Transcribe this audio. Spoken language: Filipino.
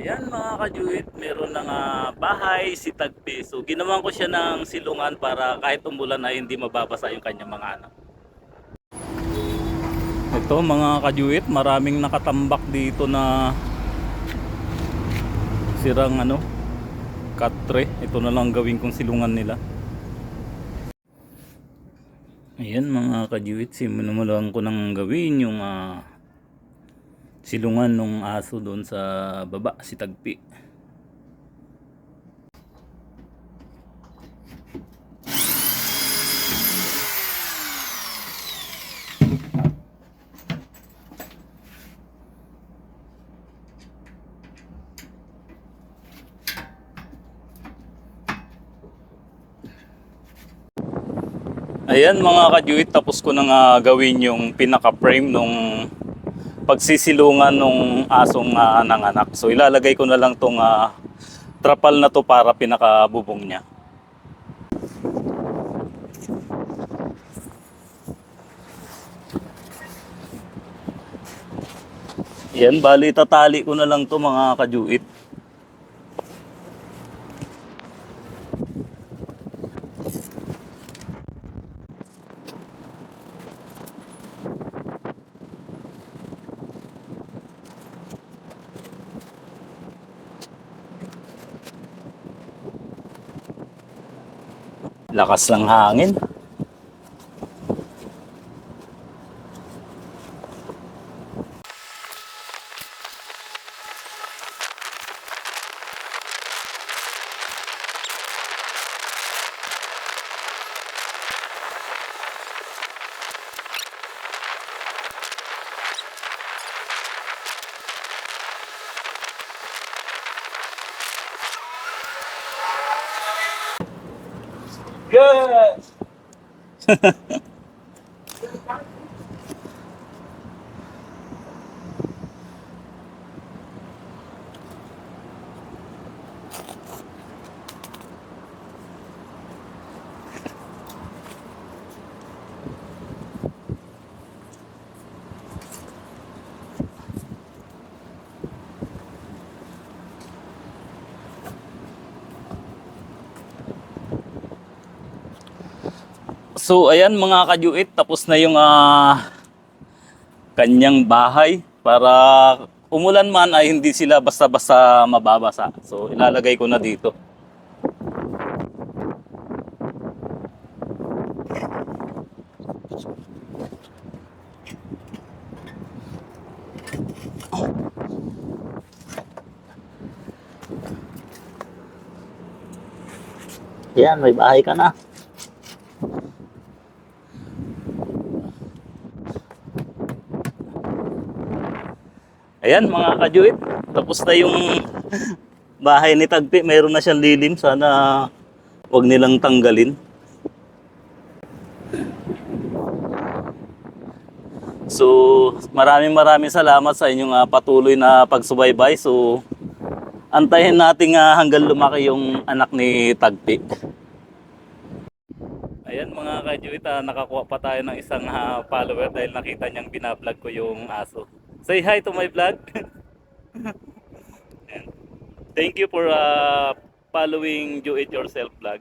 Ayan mga kajuit, meron ng ah, bahay si Tagpi. So ginawan ko siya ng silungan para kahit umulan ay hindi mababasa yung kanyang mga anak. Ito mga kajuit, maraming nakatambak dito na sirang ano, katre. Ito na lang gawin kong silungan nila. Ayan mga kajuit, simulan ko nang gawin yung ah, silungan nung aso doon sa baba, si Tagpi. Ayan mga kajuit, tapos ko na nga gawin yung pinaka-frame nung pagsisilungan nung asong uh, nanganak. So ilalagay ko na lang tong ah, trapal na to para pinakabubong niya. Yan, bali tatali ko na lang to mga kajuit. Lakas ng hangin. Good. So ayan mga kajuit, tapos na yung ah, kanyang bahay para umulan man ay hindi sila basta-basta mababasa. So ilalagay ko na dito. Yan, may bahay ka na. Ayan mga kajuit, tapos na yung bahay ni Tagpi. Mayroon na siyang lilim. Sana wag nilang tanggalin. So, maraming maraming salamat sa inyong ah, patuloy na pagsubaybay. So, antayin natin ah, hanggang lumaki yung anak ni Tagpi. Ayan mga kajuit, ah, nakakuha pa tayo ng isang ah, follower dahil nakita niyang binablog ko yung aso. Say hi to my vlog. Thank you for uh, following Do It Yourself vlog.